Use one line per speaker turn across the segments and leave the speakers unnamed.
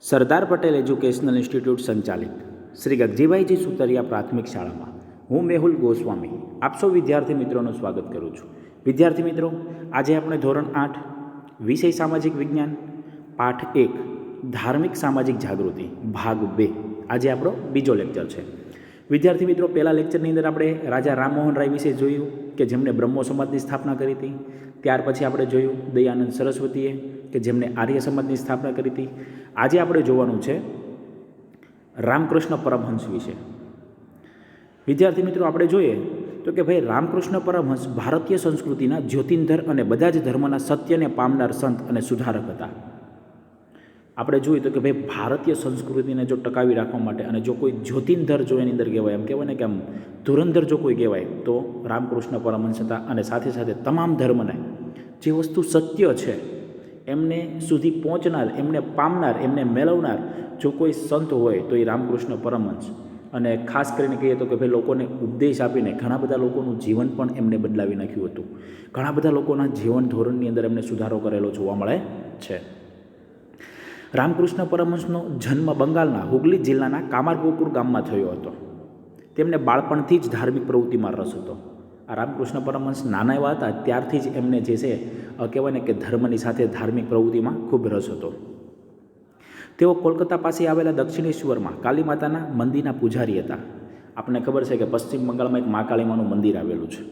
Sardar Patel educational institute સંચાલિત. શ્રી ગગજીભાઈજી સુતરિયા પ્રાથમિક શાળામાં. હું મેહુલ ગોસ્વામી. આપ વિદ્યાર્થી મિત્રોનું સ્વાગત કરું છું. વિદ્યાર્થી મિત્રો, આજે આપણે ધોરણ આઠ, વિષય સામાજિક વિજ્ઞાન, પાઠ એક, ધાર્મિક સામાજિક જાગૃતિ, ભાગ બે, આજે આપણો બીજો લેક્ચર છે. વિદ્યાર્થી મિત્રો, પહેલા લેક્ચરની અંદર આપણે રાજા રામમોહન રાય વિશે જોયું કે જેમણે બ્રહ્મો સમાજની સ્થાપના કરી હતી. ત્યાર પછી આપણે જોયું દયાનંદ સરસ્વતીએ કે જેમણે આર્ય સમાજની સ્થાપના કરી હતી. આજે આપણે જોવાનું છે રામકૃષ્ણ પરમહંસ વિશે. વિદ્યાર્થી મિત્રો, આપણે જોઈએ તો કે ભાઈ રામકૃષ્ણ પરમહંસ ભારતીય સંસ્કૃતિના જ્યોતિંધર અને બધા જ ધર્મના સત્યને પામનાર સંત અને સુધારક હતા. આપણે જોઈએ તો કે ભાઈ ભારતીય સંસ્કૃતિને જો ટકાવી રાખવા માટે અને જો કોઈ જ્યોતિંધર જો એની અંદર કહેવાય, એમ કહેવાય ને કે આમ ધુરંધર જો કોઈ કહેવાય, તો રામકૃષ્ણ પરમહંસ હતા અને સાથે સાથે તમામ ધર્મને જે વસ્તુ સત્ય છે એમને સુધી પહોંચનાર, એમને પામનાર, એમને મેળવનાર જો કોઈ સંત હોય તો એ રામકૃષ્ણ પરમહંસ. અને ખાસ કરીને કહીએ તો કે ભાઈ લોકોને ઉપદેશ આપીને ઘણા બધા લોકોનું જીવન પણ એમને બદલાવી નાખ્યું હતું. ઘણા બધા લોકોના જીવન ધોરણની અંદર એમને સુધારો કરેલો જોવા મળે છે. રામકૃષ્ણ પરમહંસનો જન્મ બંગાળના હુગલી જિલ્લાના કામારગોપુર ગામમાં થયો હતો. તેમને બાળપણથી જ ધાર્મિક પ્રવૃત્તિમાં રસ હતો. રામકૃષ્ણ પરમહંસ નાના એવા હતા ત્યારથી જ એમને જે છે કહેવાય ને કે ધર્મની સાથે ધાર્મિક પ્રવૃત્તિમાં ખૂબ રસ હતો. તેઓ કોલકાતા પાસે આવેલા દક્ષિણેશ્વરમાં કાલી માતાના મંદિરના પૂજારી હતા. આપણને ખબર છે કે પશ્ચિમ બંગાળમાં એક મા કાળીમાનું મંદિર આવેલું છે.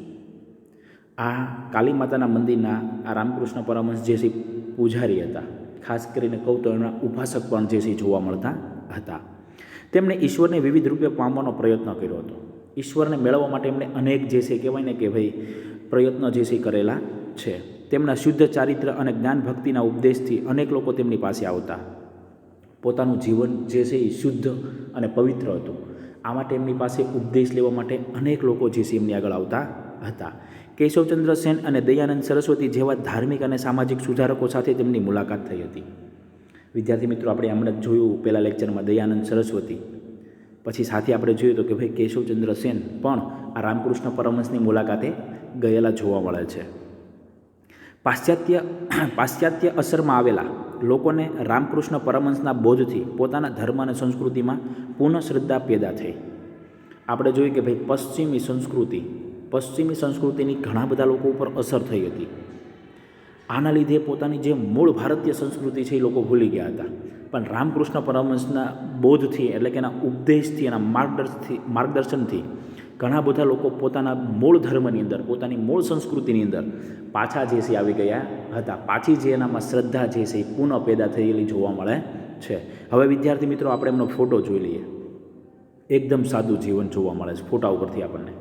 આ કાલી માતાના મંદિરના આ રામકૃષ્ણ પરમહંસ જે છે, પૂજારી હતા. ખાસ કરીને કહું તો એમના ઉપાસક પણ જે છે, જોવા મળતા હતા. તેમણે ઈશ્વરને વિવિધ રૂપે પામવાનો પ્રયત્ન કર્યો હતો. ઈશ્વરને મેળવવા માટે એમણે અનેક જે છે કહેવાય ને કે ભાઈ પ્રયત્નો જે છે કરેલા છે. તેમના શુદ્ધ ચારિત્ર અને જ્ઞાન ભક્તિના ઉપદેશથી અનેક લોકો તેમની પાસે આવતા. પોતાનું જીવન જે છે એ શુદ્ધ અને પવિત્ર હતું. આ માટે એમની પાસે ઉપદેશ લેવા માટે અનેક લોકો જે છે એમની આગળ આવતા હતા. કેશવચંદ્ર સેન અને દયાનંદ સરસ્વતી જેવા ધાર્મિક અને સામાજિક સુધારકો સાથે તેમની મુલાકાત થઈ હતી. વિદ્યાર્થી મિત્રો, આપણે હમણાં જોયું પહેલાં લેક્ચરમાં દયાનંદ સરસ્વતી. પછી સાથે આપણે જોયું તો કે ભાઈ કેશવચંદ્ર સેન પણ આ રામકૃષ્ણ પરમહંસની મુલાકાતે ગયેલા જોવા મળે છે. પાશ્ચાત્ય પાશ્ચાત્ય અસરમાં આવેલા લોકોને રામકૃષ્ણ પરમહંસના બોધથી પોતાના ધર્મ અને સંસ્કૃતિમાં પુનઃ શ્રદ્ધા પેદા થઈ. આપણે જોઈએ કે ભાઈ પશ્ચિમી સંસ્કૃતિ, પશ્ચિમી સંસ્કૃતિની ઘણા બધા લોકો ઉપર અસર થઈ હતી. આના લીધે પોતાની જે મૂળ ભારતીય સંસ્કૃતિ છે એ લોકો ભૂલી ગયા હતા. પણ રામકૃષ્ણ પરમહંસના બોધથી એટલે કે એના ઉપદેશથી, એના માર્ગદર્શથી, માર્ગદર્શનથી ઘણા બધા લોકો પોતાના મૂળ ધર્મની અંદર, પોતાની મૂળ સંસ્કૃતિની અંદર પાછા જે છે આવી ગયા હતા. પાછી જે એનામાં શ્રદ્ધા જે છે એ પુનઃ પેદા થયેલી જોવા મળે છે. હવે વિદ્યાર્થી મિત્રો, આપણે એમનો ફોટો જોઈ લઈએ. એકદમ સાદું જીવન જોવા મળે છે ફોટા ઉપરથી આપણને.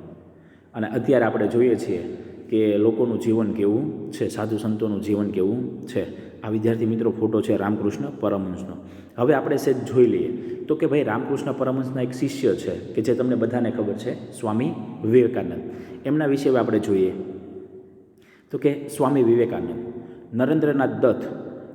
અને અત્યારે આપણે જોઈએ છીએ કે લોકોનું જીવન કેવું છે? સાધુ સંતોનું જીવન કેવું છે? આ વિદ્યાર્થી મિત્રો ફોટો છે રામકૃષ્ણ પરમહંસનો. હવે આપણે સેજ જોઈ લઈએ. તો કે ભાઈ રામકૃષ્ણ પરમહંસના એક શિષ્ય છે કે જે તમને બધાને ખબર છે, સ્વામી વિવેકાનંદ. એમના વિશે આપણે જોઈએ. તો કે સ્વામી વિવેકાનંદ, નરેન્દ્રનાથ દત્ત,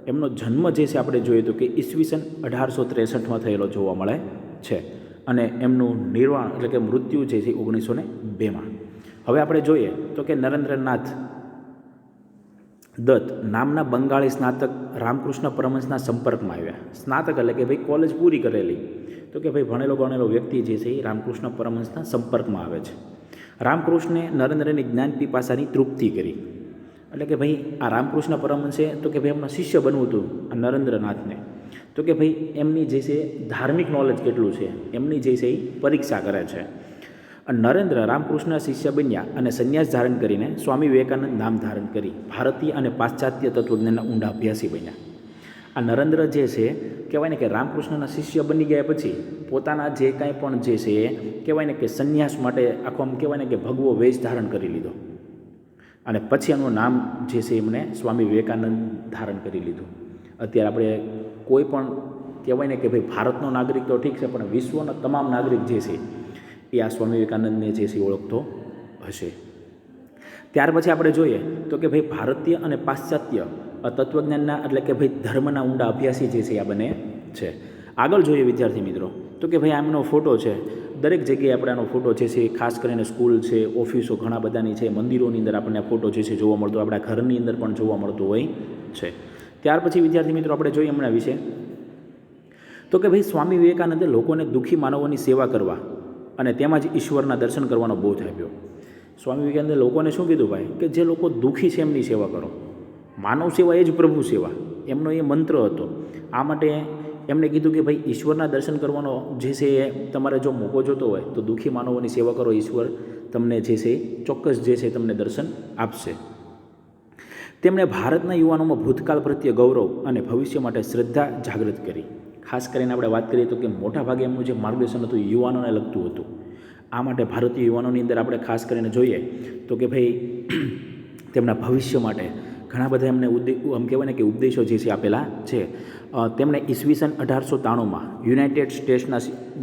એમનો જન્મ જે છે આપણે જોઈએ તો કે ઈસવીસન અઢારસો ત્રેસઠમાં થયેલો જોવા મળે છે. અને એમનું નિર્વાણ એટલે કે મૃત્યુ જે છે ઓગણીસો ને બેમાં. હવે આપણે જોઈએ તો કે નરેન્દ્રનાથ દત્ત નામના બંગાળી સ્નાતક રામકૃષ્ણ પરમહંસના સંપર્કમાં આવ્યા. સ્નાતક એટલે કે ભાઈ કોલેજ પૂરી કરેલી. તો કે ભાઈ ભણેલો ગણેલો વ્યક્તિ જે છે એ રામકૃષ્ણ પરમહંસના સંપર્કમાં આવે છે. રામકૃષ્ણે નરેન્દ્રની જ્ઞાન પીપાસાની તૃપ્તિ કરી. એટલે કે ભાઈ આ રામકૃષ્ણ પરમહંસે તો કે ભાઈ એમના શિષ્ય બનવું હતું આ નરેન્દ્રનાથને. તો કે ભાઈ એમની જે છે ધાર્મિક નોલેજ કેટલું છે? એમની જે છે એ પરીક્ષા કરે છે. નરેન્દ્ર રામકૃષ્ણ શિષ્ય બન્યા અને સંન્યાસ ધારણ કરીને સ્વામી વિવેકાનંદ નામ ધારણ કરી ભારતીય અને પાશ્ચાત્ય તત્વજ્ઞાનના ઊંડા અભ્યાસી બન્યા. આ નરેન્દ્ર જે છે, કહેવાય ને કે રામકૃષ્ણના શિષ્ય બની ગયા પછી પોતાના જે કાંઈ પણ જે છે એ કહેવાય ને કે સંન્યાસ માટે આખો આમ કહેવાય ને કે ભગવો વેશ ધારણ કરી લીધો. અને પછી એનું નામ જે છે એમણે સ્વામી વિવેકાનંદ ધારણ કરી લીધું. અત્યારે આપણે કોઈ પણ કહેવાય ને કે ભાઈ ભારતનો નાગરિક તો ઠીક છે, પણ વિશ્વના તમામ નાગરિક જે છે એ આ સ્વામી વિવેકાનંદને જે છે ઓળખતો હશે. ત્યાર પછી આપણે જોઈએ તો કે ભાઈ ભારતીય અને પાશ્ચાત્ય તત્વજ્ઞાનના એટલે કે ભાઈ ધર્મના ઊંડા અભ્યાસી જે છે આ બને છે. આગળ જોઈએ વિદ્યાર્થી મિત્રો તો કે ભાઈ આમનો ફોટો છે. દરેક જગ્યાએ આપણે આનો ફોટો જે છે ખાસ કરીને સ્કૂલ છે, ઓફિસો ઘણા બધાની છે, મંદિરોની અંદર આપણને આ ફોટો જે છે જોવા મળતો, આપણા ઘરની અંદર પણ જોવા મળતો હોય છે. ત્યાર પછી વિદ્યાર્થી મિત્રો આપણે જોઈએ હમણાં વિશે તો કે ભાઈ સ્વામી વિવેકાનંદે લોકોને દુઃખી માનવોની સેવા કરવા અને તેમાં જ ઈશ્વરના દર્શન કરવાનો બોધ આપ્યો. સ્વામી વિવેકાનંદે લોકોને શું કીધું ભાઈ? કે જે લોકો દુઃખી છે એમની સેવા કરો. માનવ સેવા એ જ પ્રભુ સેવા. એમનો એ મંત્ર હતો. આ માટે એમણે કીધું કે ભાઈ, ઈશ્વરના દર્શન કરવાનો જે છે એ તમારે જો મોકો જોતો હોય, તો દુઃખી માનવોની સેવા કરો. ઈશ્વર તમને જે છે ચોક્કસ જે છે તમને દર્શન આપશે. તેમણે ભારતના યુવાનોમાં ભૂતકાળ પ્રત્યે ગૌરવ અને ભવિષ્ય માટે શ્રદ્ધા જાગૃત કરી. ખાસ કરીને આપણે વાત કરીએ તો કે મોટાભાગે એમનું જે માર્ગદર્શન હતું યુવાનોને લગતું હતું. આ માટે ભારતીય યુવાનોની અંદર આપણે ખાસ કરીને જોઈએ તો કે ભાઈ, તેમના ભવિષ્ય માટે ઘણા બધા એમને ઉદ્દે આમ કહેવાય ને કે ઉપદેશો જે છે આપેલા છે. તેમણે ઈસવીસન અઢારસો ત્રાણુંમાં યુનાઇટેડ સ્ટેટ્સના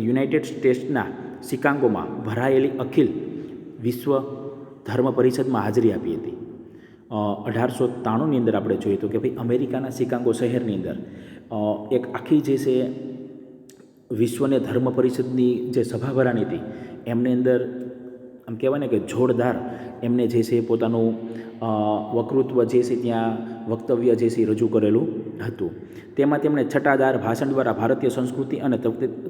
યુનાઇટેડ સ્ટેટ્સના શિકાંગોમાં ભરાયેલી અખિલ વિશ્વ ધર્મ પરિષદમાં હાજરી આપી હતી. અઢારસો ત્રાણુંની અંદર આપણે જોઈએ તો કે ભાઈ, અમેરિકાના શિકાગો શહેરની અંદર એક આખી જે છે વિશ્વને ધર્મ પરિષદની જે સભા ભરાણી હતી, એમની અંદર આમ કહેવાય ને કે જોરદાર એમને જે છે પોતાનું વકૃત્વ જે છે ત્યાં વક્તવ્ય જે છે રજૂ કરેલું હતું. તેમાં તેમણે છટાદાર ભાષણ દ્વારા ભારતીય સંસ્કૃતિ અને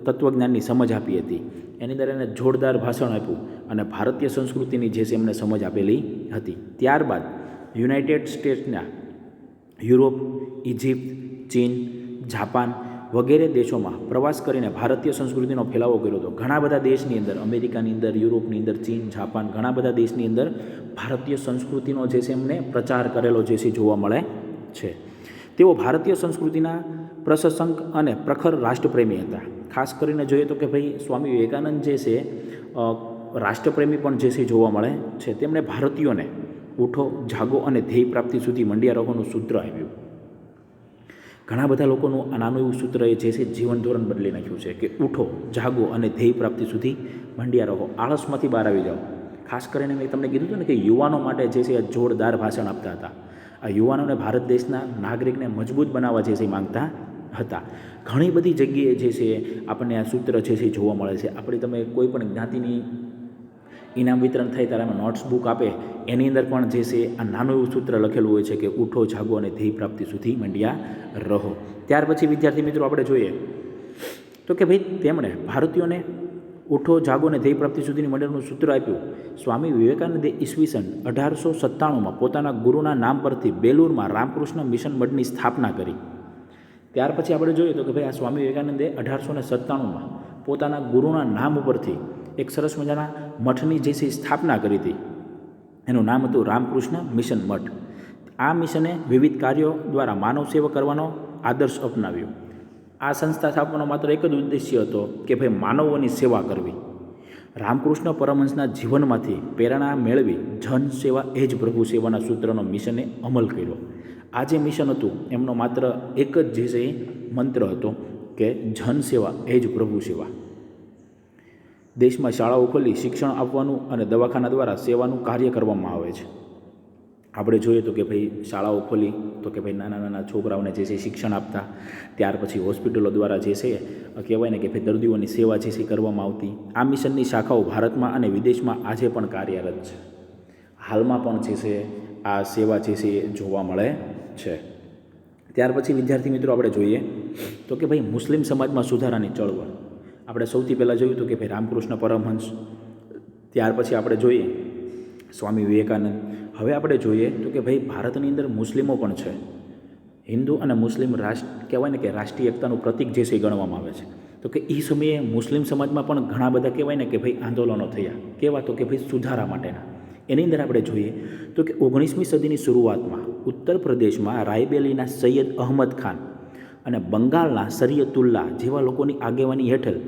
તત્વજ્ઞાનની સમજ આપી હતી. એની અંદર એને જોરદાર ભાષણ આપ્યું અને ભારતીય સંસ્કૃતિની જે છે એમને સમજ આપેલી હતી. ત્યારબાદ યુનાઇટેડ સ્ટેટ્સના યુરોપ ઇજિપ્ત ચીન જાપાન વગેરે દેશોમાં પ્રવાસ કરીને ભારતીય સંસ્કૃતિનો ફેલાવો કર્યો હતો. ઘણા બધા દેશની અંદર, અમેરિકાની અંદર, યુરોપની અંદર, ચીન, જાપાન, ઘણા બધા દેશની અંદર ભારતીય સંસ્કૃતિનો જે છે એમને પ્રચાર કરેલો જે છે જોવા મળે છે. તેઓ ભારતીય સંસ્કૃતિના પ્રશંસક અને પ્રખર રાષ્ટ્રપ્રેમી હતા. ખાસ કરીને જોઈએ તો કે ભાઈ સ્વામી વિવેકાનંદ જે છે રાષ્ટ્રપ્રેમી પણ જે છે જોવા મળે છે. તેમણે ભારતીયોને ઉઠો, જાગો અને ધ્યેય પ્રાપ્તિ સુધી મંડિયા રોગોનું સૂત્ર આપ્યું. ઘણા બધા લોકોનું આ નાનું એવું સૂત્ર એ જે છે જીવન ધોરણ બદલી નાખ્યું છે કે ઉઠો, જાગો અને ધ્યેય પ્રાપ્તિ સુધી મંડિયા રહો. આળસમાંથી બહાર આવી જાઓ. ખાસ કરીને મેં તમને કીધું હતું ને કે યુવાનો માટે જે છે જોરદાર ભાષણ આપતા હતા. આ યુવાનોને ભારત દેશના નાગરિકને મજબૂત બનાવવા જે છે માંગતા હતા. ઘણી બધી જગ્યાએ જે છે આપણને આ સૂત્ર જે છે જોવા મળે છે. આપણી તમે કોઈ પણ જ્ઞાતિની ઇનામ વિતરણ થાય ત્યારે અમે નોટ્સ બુક આપે. એની અંદર પણ જે છે આ નાનું એવું સૂત્ર લખેલું હોય છે કે ઉઠો, જાગો અને ધ્યેય પ્રાપ્તિ સુધી મંડ્યા રહો. ત્યાર પછી વિદ્યાર્થી મિત્રો આપણે જોઈએ તો કે ભાઈ તેમણે ભારતીયોને ઉઠો, જાગો અને ધ્યેય પ્રાપ્તિ સુધીની મંડળનું સૂત્ર આપ્યું. સ્વામી વિવેકાનંદે ઈસવીસન અઢારસો સત્તાણુંમાં પોતાના ગુરુના નામ પરથી બેલુરમાં રામકૃષ્ણ મિશન મઠની સ્થાપના કરી. ત્યાર પછી આપણે જોઈએ તો કે ભાઈ આ સ્વામી વિવેકાનંદે અઢારસો ને સત્તાણુંમાં પોતાના ગુરુના નામ ઉપરથી એક સરસ મજાના મઠની જે છે સ્થાપના કરી હતી. એનું નામ હતું રામકૃષ્ણ મિશન મઠ. આ મિશને વિવિધ કાર્યો દ્વારા માનવ સેવા કરવાનો આદર્શ અપનાવ્યો. આ સંસ્થા સ્થાપવાનો માત્ર એક જ ઉદ્દેશ્ય હતો કે ભાઈ માનવોની સેવા કરવી. રામકૃષ્ણ પરમહંસના જીવનમાંથી પ્રેરણા મેળવી જન સેવા એ જ પ્રભુ સેવાના સૂત્રનો મિશને અમલ કર્યો. આ જે મિશન હતું એમનો માત્ર એક જ જે છે મંત્ર હતો કે જન સેવા એ જ પ્રભુ સેવા. દેશમાં શાળાઓ ખોલી, શિક્ષણ આપવાનું અને દવાખાના દ્વારા સેવાનું કાર્ય કરવામાં આવે છે. આપણે જોઈએ તો કે ભાઈ શાળાઓ ખોલી, તો કે ભાઈ નાના નાના છોકરાઓને જે છે શિક્ષણ આપતા, ત્યાર પછી હોસ્પિટલો દ્વારા જે છે કહેવાય ને કે ભાઈ દર્દીઓની સેવા જે છે કરવામાં આવતી. આ મિશનની શાખાઓ ભારતમાં અને વિદેશમાં આજે પણ કાર્યરત છે. હાલમાં પણ જે છે આ સેવા જે છે જોવા મળે છે. ત્યાર પછી વિદ્યાર્થી મિત્રો આપણે જોઈએ તો કે ભાઈ મુસ્લિમ સમાજમાં સુધારાની ચળવળ. આપણે સૌથી પહેલાં જોયું હતું કે ભાઈ રામકૃષ્ણ પરમહંસ, ત્યાર પછી આપણે જોઈએ સ્વામી વિવેકાનંદ. હવે આપણે જોઈએ તો કે ભાઈ ભારતની અંદર મુસ્લિમો પણ છે. હિન્દુ અને મુસ્લિમ રાષ્ટ્ર, કહેવાય ને કે રાષ્ટ્રીય એકતાનું પ્રતીક જે છે ગણવામાં આવે છે. તો કે એ સમયે મુસ્લિમ સમાજમાં પણ ઘણા બધા કહેવાય ને કે ભાઈ આંદોલનો થયા. કેવા? તો કે ભાઈ સુધારા માટેના. એની અંદર આપણે જોઈએ તો કે ઓગણીસમી સદીની શરૂઆતમાં ઉત્તર પ્રદેશમાં રાયબેલીના સૈયદ અહમદ ખાન અને બંગાળના શરિયતુલ્લા જેવા લોકોની આગેવાની હેઠળ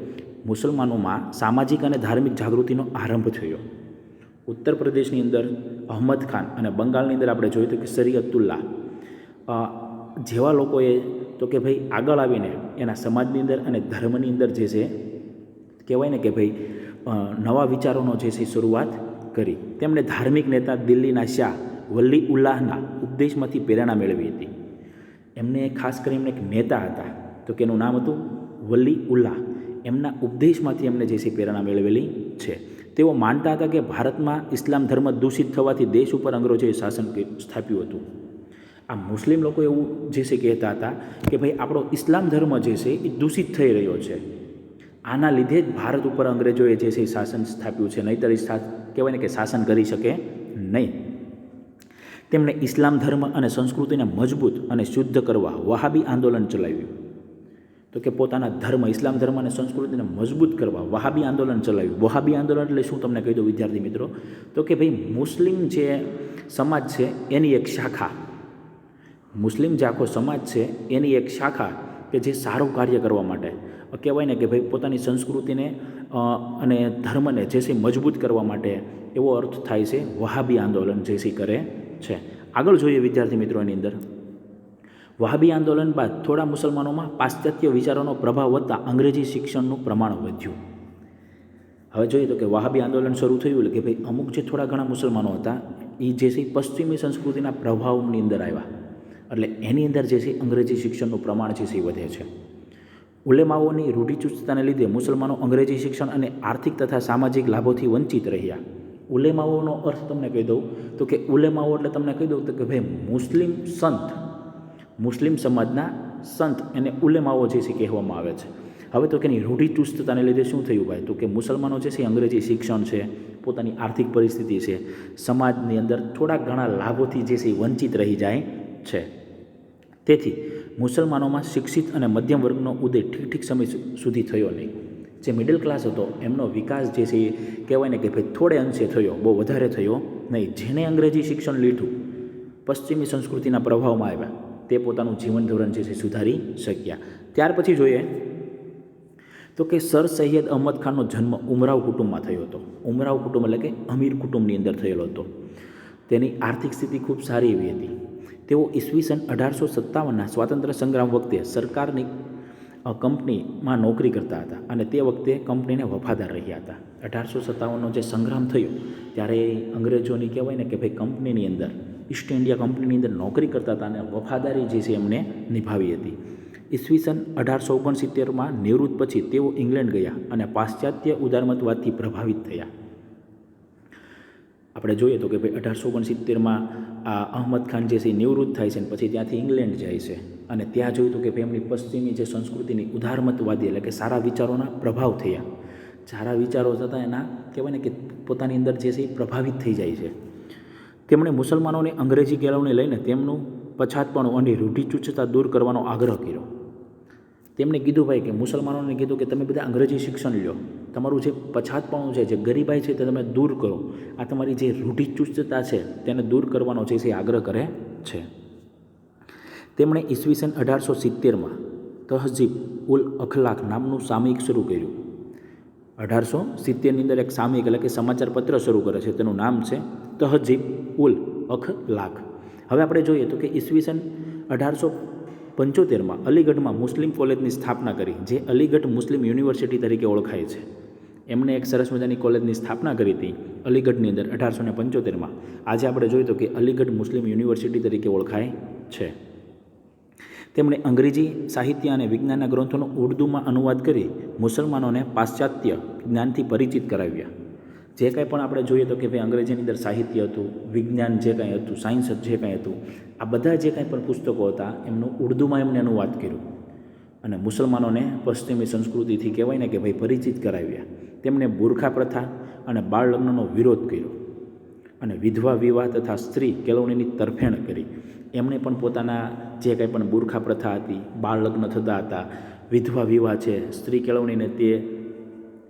મુસલમાનોમાં સામાજિક અને ધાર્મિક જાગૃતિનો આરંભ થયો. ઉત્તર પ્રદેશની અંદર અહમદ ખાન અને બંગાળની અંદર આપણે જોયું તો કે શરિયતુલ્લા જેવા લોકોએ તો કે ભાઈ આગળ આવીને એના સમાજની અંદર અને ધર્મની અંદર જે છે કહેવાય ને કે ભાઈ નવા વિચારોનો જે છે શરૂઆત કરી. તેમણે ધાર્મિક નેતા દિલ્હીના શાહ વલ્લી ઉલ્લાહના ઉપદેશમાંથી પ્રેરણા મેળવી હતી. એમને ખાસ કરીને એક નેતા હતા, તો કે એનું નામ હતું વલ્લી ઉલ્લાહ. એમના ઉપદેશમાંથી એમને જે છે પ્રેરણા મેળવેલી છે. તેઓ માનતા હતા કે ભારતમાં ઇસ્લામ ધર્મ દૂષિત થવાથી દેશ ઉપર અંગ્રેજોએ શાસન સ્થાપ્યું હતું. આ મુસ્લિમ લોકો એવું જે છે કહેતા હતા કે ભાઈ, આપણો ઇસ્લામ ધર્મ જે છે એ દૂષિત થઈ રહ્યો છે. આના લીધે જ ભારત ઉપર અંગ્રેજોએ જે છે શાસન સ્થાપ્યું છે. નહીંતર એ કહેવાય ને કે શાસન કરી શકે નહીં. તેમણે ઇસ્લામ ધર્મ અને સંસ્કૃતિને મજબૂત અને શુદ્ધ કરવા વહાબી આંદોલન ચલાવ્યું. તો કે પોતાના ધર્મ, ઇસ્લામ ધર્મ અને સંસ્કૃતિને મજબૂત કરવા વહાબી આંદોલન ચલાવ્યું. વહાબી આંદોલન એટલે શું તમને કહી દઉં વિદ્યાર્થી મિત્રો? તો કે ભાઈ મુસ્લિમ જે સમાજ છે એની એક શાખા. મુસ્લિમ જે આખો સમાજ છે એની એક શાખા કે જે સારું કાર્ય કરવા માટે. કહેવાય ને કે ભાઈ પોતાની સંસ્કૃતિને અને ધર્મને જે છે મજબૂત કરવા માટે એવો અર્થ થાય છે વહાબી આંદોલન જે છે કરે. છે. આગળ જોઈએ વિદ્યાર્થી મિત્રો એની અંદર. વહાબી આંદોલન બાદ થોડા મુસલમાનોમાં પાશ્ચાત્ય વિચારોનો પ્રભાવ વધતા અંગ્રેજી શિક્ષણનું પ્રમાણ વધ્યું. હવે જોઈએ તો કે વહાબી આંદોલન શરૂ થયું એટલે કે ભાઈ અમુક જે થોડા ઘણા મુસલમાનો હતા એ જે છે પશ્ચિમી સંસ્કૃતિના પ્રભાવની અંદર આવ્યા. એટલે એની અંદર જે છે અંગ્રેજી શિક્ષણનું પ્રમાણ છે એ વધે છે. ઉલેમાઓની રૂઢિચુસ્તતાને લીધે મુસલમાનો અંગ્રેજી શિક્ષણ અને આર્થિક તથા સામાજિક લાભોથી વંચિત રહ્યા. ઉલેમાઓનો અર્થ તમને કહી દઉં તો કે ઉલેમાઓ એટલે તમને કહી દઉં તો કે ભાઈ મુસ્લિમ સંત, મુસ્લિમ સમાજના સંત એને ઉલેમાઓ જે છે કહેવામાં આવે છે. હવે તો કે એની રૂઢિચુસ્તતાને લીધે શું થયું ભાઈ? તો કે મુસલમાનો જે છે અંગ્રેજી શિક્ષણ છે, પોતાની આર્થિક પરિસ્થિતિ છે, સમાજની અંદર થોડા ઘણા લાભોથી જે છે એ વંચિત રહી જાય છે. તેથી મુસલમાનોમાં શિક્ષિત અને મધ્યમ વર્ગનો ઉદય ઠીક ઠીક સમય સુધી થયો નહીં. જે મિડલ ક્લાસ હતો, એમનો વિકાસ જે છે એ કહેવાય ને કે ભાઈ થોડે અંશે થયો, બહુ વધારે થયો નહીં. જેણે અંગ્રેજી શિક્ષણ લીધું, પશ્ચિમી સંસ્કૃતિના પ્રભાવમાં આવ્યા, તે પોતાનું જીવન ધોરણ જે છે સુધારી શક્યા. ત્યાર પછી જોઈએ તો કે સર સૈયદ અહમદ ખાનનો જન્મ ઉમરાવ કુટુંબમાં થયો હતો. ઉમરાવ કુટુંબ એટલે કે અમીર કુટુંબની અંદર થયેલો હતો. તેની આર્થિક સ્થિતિ ખૂબ સારી એવી હતી. તેઓ ઈસવીસન અઢારસો સત્તાવનના સ્વાતંત્ર્ય સંગ્રામ વખતે સરકારની કંપનીમાં નોકરી કરતા હતા અને તે વખતે કંપનીને વફાદાર રહ્યા હતા. અઢારસો સત્તાવનનો જે સંગ્રામ થયો, ત્યારે અંગ્રેજોની કહેવાય ને કે ભાઈ કંપનીની અંદર ઈસ્ટ ઇન્ડિયા કંપનીની અંદર નોકરી કરતા હતા અને વફાદારી જે છે એમને નિભાવી હતી. ઈસવીસન અઢારસો ઓગણસિત્તેરમાં નિવૃત્ત પછી તેઓ ઇંગ્લેન્ડ ગયા અને પાશ્ચાત્ય ઉદારમતવાદથી પ્રભાવિત થયા. આપણે જોઈએ તો કે ભાઈ અઢારસો ઓગણસિત્તેરમાં આ અહમદ ખાન જે છે એ નિવૃત્ત થાય છે અને પછી ત્યાંથી ઇંગ્લેન્ડ જાય છે. અને ત્યાં જોયું તો કે ભાઈ એમની પશ્ચિમી જે સંસ્કૃતિની ઉદારમતવાદી એટલે કે સારા વિચારોના પ્રભાવ થયા. સારા વિચારો થતાં એના કહેવાય ને કે પોતાની અંદર જે છે એ પ્રભાવિત થઈ જાય છે. તેમણે મુસલમાનોને અંગ્રેજી કેળવણી લઈને તેમનું પછાતપણું અને રૂઢિચુચ્છતા દૂર કરવાનો આગ્રહ કર્યો. તેમણે કીધું ભાઈ કે મુસલમાનોને કીધું કે તમે બધા અંગ્રેજી શિક્ષણ લો. તમારું જે પછાતપણું છે, જે ગરીબાઈ છે, તે તમે દૂર કરો. આ તમારી જે રૂઢિચુસ્તતા છે, તેને દૂર કરવાનો છે એ આગ્રહ કરે છે. તેમણે ઈસવીસન અઢારસો સિત્તેરમાં તહજીબ ઉલ અખલાક નામનું સામયિક શરૂ કર્યું. અઢારસો સિત્તેરની અંદર એક સામયિક એટલે કે સમાચાર પત્ર શરૂ કરે છે, તેનું નામ છે તહજીબ ઉલ અખલાક. હવે આપણે જોઈએ તો કે ઈસવીસન અઢારસો પંચોતેરમાં અલીગઢમાં મુસ્લિમ કોલેજની સ્થાપના કરી, જે અલીગઢ મુસ્લિમ યુનિવર્સિટી તરીકે ઓળખાય છે. એમણે એક સરસ મજાની કોલેજની સ્થાપના કરી હતી અલીગઢની અંદર અઢારસો ને પંચોતેરમાં. આજે આપણે જોયું તો કે અલીગઢ મુસ્લિમ યુનિવર્સિટી તરીકે ઓળખાય છે. તેમણે અંગ્રેજી, સાહિત્ય અને વિજ્ઞાનના ગ્રંથોનો ઉર્દૂમાં અનુવાદ કરી મુસલમાનોને પાશ્ચાત્ય જ્ઞાનથી પરિચિત કરાવ્યા. જે કાંઈ પણ આપણે જોઈએ તો કે ભાઈ અંગ્રેજીની અંદર સાહિત્ય હતું, વિજ્ઞાન જે કાંઈ હતું સાયન્સ જે કાંઈ હતું, આ બધા જે કાંઈ પણ પુસ્તકો હતા, એમનું ઉર્દૂમાં એમને અનુવાદ કર્યું. અને મુસલમાનોને પશ્ચિમી સંસ્કૃતિથી કહેવાય ને કે ભાઈ પરિચિત કરાવ્યા. તેમણે બુરખા પ્રથા અને બાળ લગ્નનો વિરોધ કર્યો. અને વિધવા વિવાહ તથા સ્ત્રી કેળવણીની તરફેણ કરી. એમણે પણ પોતાના જે કંઈ પણ બુરખા પ્રથા હતી, બાળ લગ્ન થતા હતા, વિધવા વિવાહ છે, સ્ત્રી કેળવણીને તે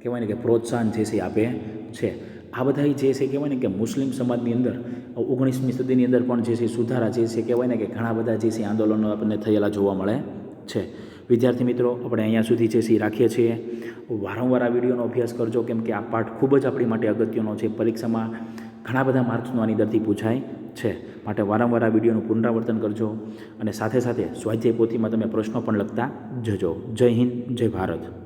કહેવાય ને કે પ્રોત્સાહન જે છે આપે છે. આ બધા જે છે કહેવાય ને કે મુસ્લિમ સમાજની અંદર ઓગણીસમી સદીની અંદર પણ જે છે સુધારા જે છે કહેવાય ને કે ઘણા બધા જે છે આંદોલનો આપણને થયેલા જોવા મળે છે. વિદ્યાર્થી મિત્રો, આપણે અહીંયા સુધી જે છે રાખીએ છીએ. વારંવાર આ વિડીયોનો અભ્યાસ કરજો, કેમ કે આ પાઠ ખૂબ જ આપણી માટે અગત્યનો છે. પરીક્ષામાં ઘણા બધા માર્ક્સનો આની અંદરથી પૂછાય છે. માટે વારંવાર આ વિડીયોનું પુનરાવર્તન કરજો અને સાથે સાથે સ્વાધ્યાય પોથીમાં તમે પ્રશ્નો પણ લખતા જજો. જય હિન્દ, જય ભારત.